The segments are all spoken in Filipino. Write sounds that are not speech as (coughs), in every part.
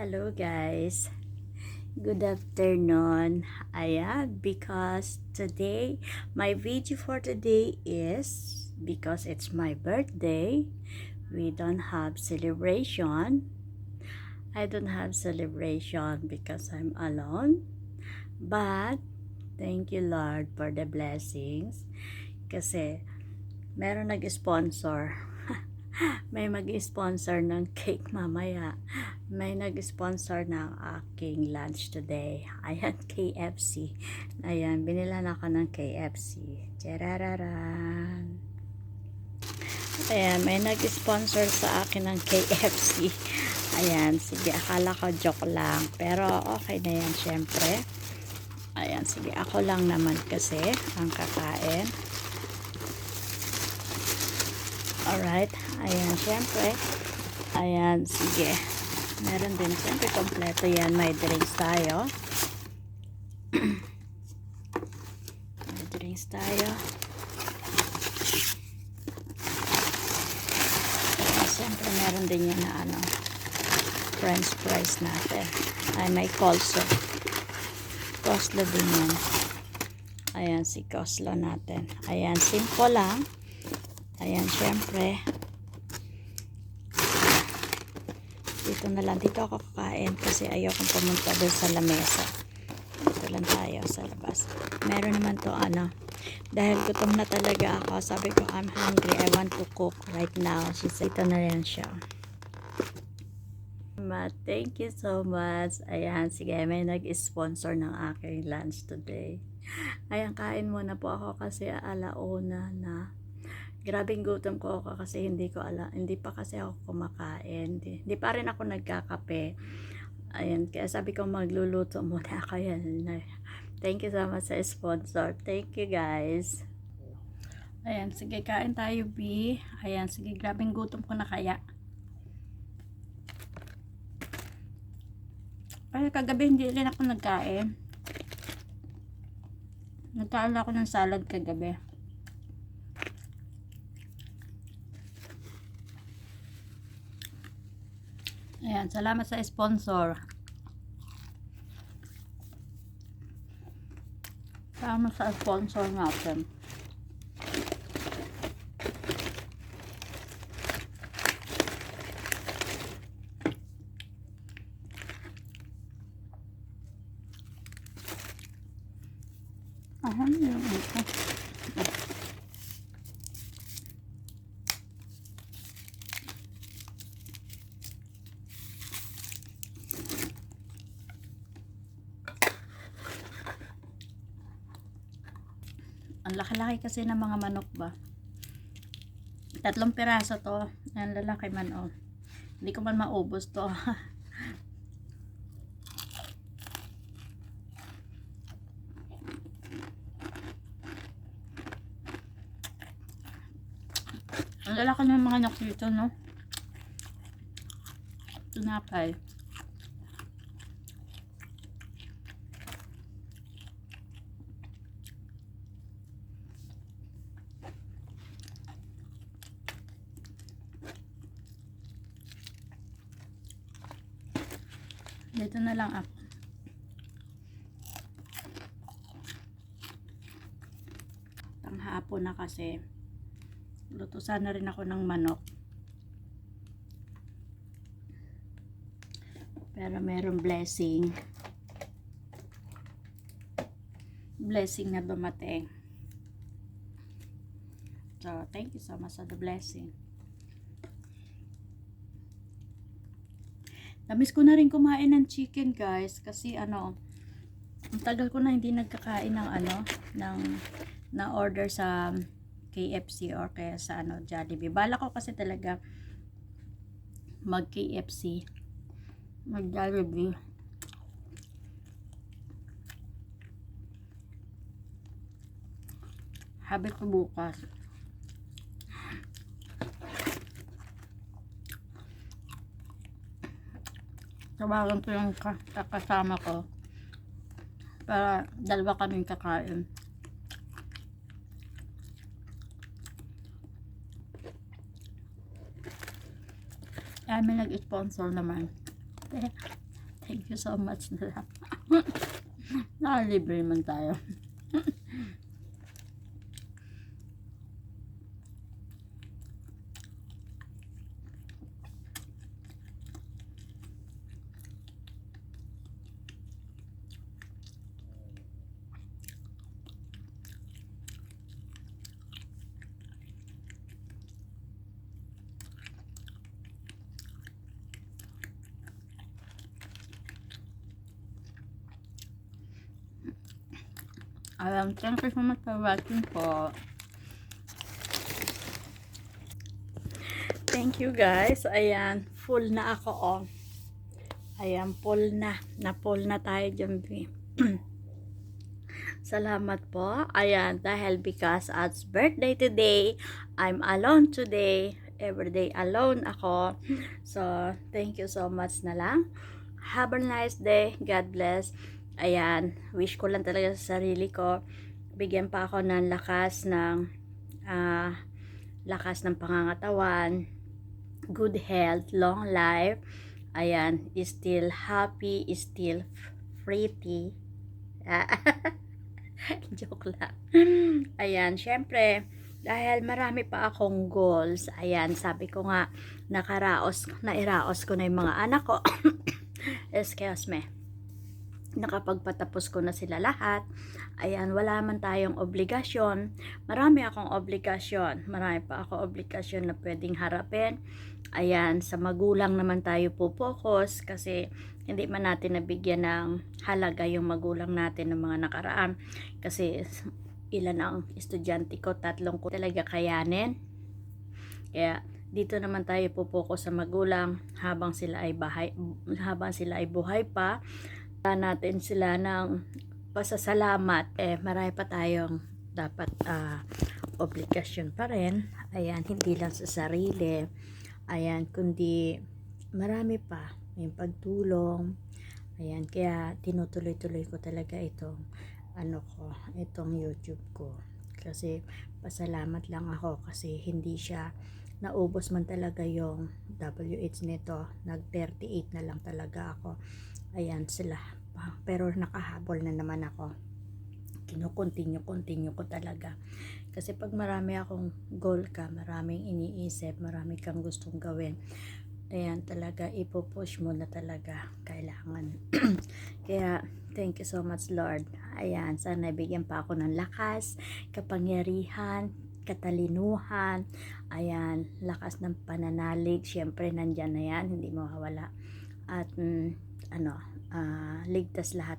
Hello guys. Good afternoon. Ayan, because today, my video for today is because it's my birthday. We don't have celebration. I don't have celebration because I'm alone. But, thank you Lord for the blessings. Kasi, meron nag-sponsor. (laughs) May mag-sponsor ng cake mamaya. May nag-sponsor ng aking lunch today. (laughs) Ayan, KFC. Ayan, binilan ako ng KFC. Charararan. Ayan, may nag-sponsor sa akin ng KFC. (laughs) Ayan, sige, akala ko joke lang. Pero okay na yan, syempre. Ayan, sige, ako lang naman kasi ang kakain. Alright, ayan, syempre. Ayan, sige. Meron din, syempre, kompleto yan. May drinks tayo. (clears throat) May drinks tayo. Ayan, syempre, meron din yan na ano, french fries natin. Ay, may coleslaw. Coleslaw din yan. Ayan, si coleslaw natin. Ayan, simple lang. Ayan, syempre. Dito na lang. Dito ako kakain kasi ayokong pumunta doon sa lamesa. Dito lang tayo sa labas. Meron naman to ano. Dahil gutom na talaga ako. Sabi ko, I'm hungry. I want to cook right now. She said, ito na yan siya. Ma, thank you so much. Ayan, sige, may nag-sponsor ng aking lunch today. Ayan, kain muna po ako kasi alauna na grabing gutom ko ako kasi hindi ko ala hindi pa kasi ako kumakain. Hindi, hindi pa rin ako nagkakape. Ayan kaya sabi ko magluluto (laughs) muna ako. Yan thank you so much sa sponsor. Thank you guys. Ayan sige kain tayo B. Ayan sige grabing gutom ko na kaya. Ay kagabi hindi rin ako nagkain. Nagkain ako ng salad kagabi Ayan, salamat sa sponsor. Salamat sa sponsor natin. Ang laki-laki kasi ng mga manok ba. Tatlong piraso to. Ang lalaki man oh. Hindi ko man maubos to. (laughs) Ang lalaki ng mga manok dito, no? Tunapay. Dito na lang ako. Tanghapon na kasi. Luto sana rin ako ng manok. Pero merong blessing. Blessing na dumating. So, thank you so much for the blessing. Namiss ko na rin kumain ng chicken guys kasi ano ang tagal ko na hindi nagkakain ng ano ng na order sa KFC or kaya sa ano Jollibee. Bala ko kasi talaga mag KFC mag Jollibee. Habit ko bukas. Tawagan ko yung ka- kasama ko para dalawa kaming kakain may nag-sponsor naman (laughs) Thank you so much na lang. (laughs) Nakalibre man tayo. (laughs) Alam, thank you so much for watching po. Thank you guys. Ayan, full na ako oh. Ayan, full na. Na full na tayo dyan. (clears throat) Salamat po. Ayan, dahil because it's birthday today, I'm alone today. Everyday alone ako. So, thank you so much na lang. Have a nice day. God bless. Ayan, wish ko lang talaga sa sarili ko. Bigyan pa ako ng lakas ng ah, lakas ng pangangatawan, good health, long life. Ayan, still happy, still pretty. (laughs) Joke lang. Ayan, syempre, dahil marami pa akong goals, ayan, sabi ko nga, nakaraos, nairaos ko na yung mga anak ko. (coughs) Excuse me nakapagpatapos ko na sila lahat. Ayan, wala man tayong obligasyon. Marami akong obligasyon. Marami pa ako obligasyon na pwedeng harapin. Ayan, sa magulang naman tayo po-focus kasi hindi man natin nabigyan ng halaga yung magulang natin ng mga nakaraan. Kasi ilan ang estudyante ko, tatlong ko talaga kayanin. Kaya dito naman tayo po-focus sa magulang habang sila ay bahay habang sila ay buhay pa natin sila ng pasasalamat, eh marami pa tayong dapat uh, obligasyon pa rin. Ayan, hindi lang sa sarili. Ayan, kundi marami pa. Yung pagtulong. Ayan, kaya tinutuloy-tuloy ko talaga itong ano ko, itong YouTube ko. Kasi pasalamat lang ako kasi hindi siya naubos man talaga yung WH nito. Nag 38 na lang talaga ako ayan sila. Pero nakahabol na naman ako. Kinukontinue continue ko talaga. Kasi pag marami akong goal ka maraming iniisip marami kang gustong gawin ayan talaga ipopush mo na talaga kailangan. (clears throat) Kaya thank you so much Lord. Ayan sana bigyan pa ako ng lakas kapangyarihan katalinuhan. Ayan lakas ng pananalig. Syempre nandyan na yan. Hindi mawawala. At mm, ano, uh, ligtas lahat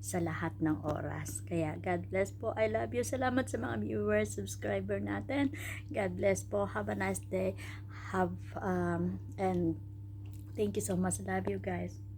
sa lahat ng oras. Kaya God bless po. I love you. Salamat sa mga viewers, subscriber natin. God bless po. Have a nice day. Have um and thank you so much. Love you guys.